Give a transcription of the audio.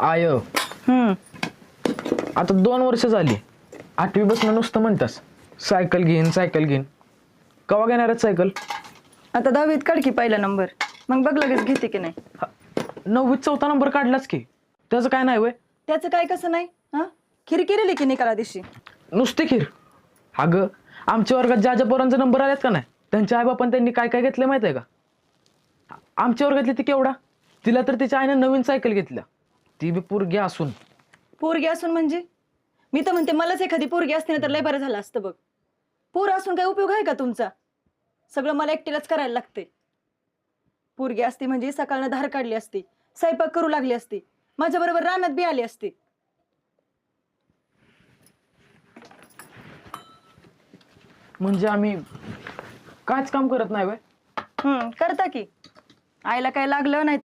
I. हम्म. आता दोन वर्ष झाली. आठवी बसणं नुसतं म्हणतास. सायकल घेईन सायकल घेईन. कवा घेणार आहेत सायकल? आता दहावीत काढ की पहिला नंबर. मग बघ लगेच घेते की नाही. नववीत चौथा नंबर काढलाच की. त्याचं काय नाही वय. त्याचं काय कसं नाही? हा? खिरकिरेली की निकाला दिवशी नुसती खीर. अगं आमच्या वर्गात ज्या ज्या पोरांचे नंबर आलेत का नाही त्यांच्या आईबापान त्यांनी काय काय घेतलं माहिती आहे का? आमच्या वर्गातली ती केवढा? तिला तर तिच्या आईने नवीन सायकल घेतल्या ती बी पोरगी असून. पोरगी असून म्हणजे? मी तर म्हणते मलाच एखादी पोरगी असते ना तर लय बरं झालं असतं बघ. पोर असून काय उपयोग आहे का तुमचा? सगळं मला एकटीलाच करायला लागते. पोरगी असती म्हणजे सकाळनं धार काढली असती स्वयंपाक करू लागली असती माझ्या बरोबर रानात बी आली असती. म्हणजे आम्ही कायच काम करत नाही वय हम्म करता की. आईला काय लागलं नाही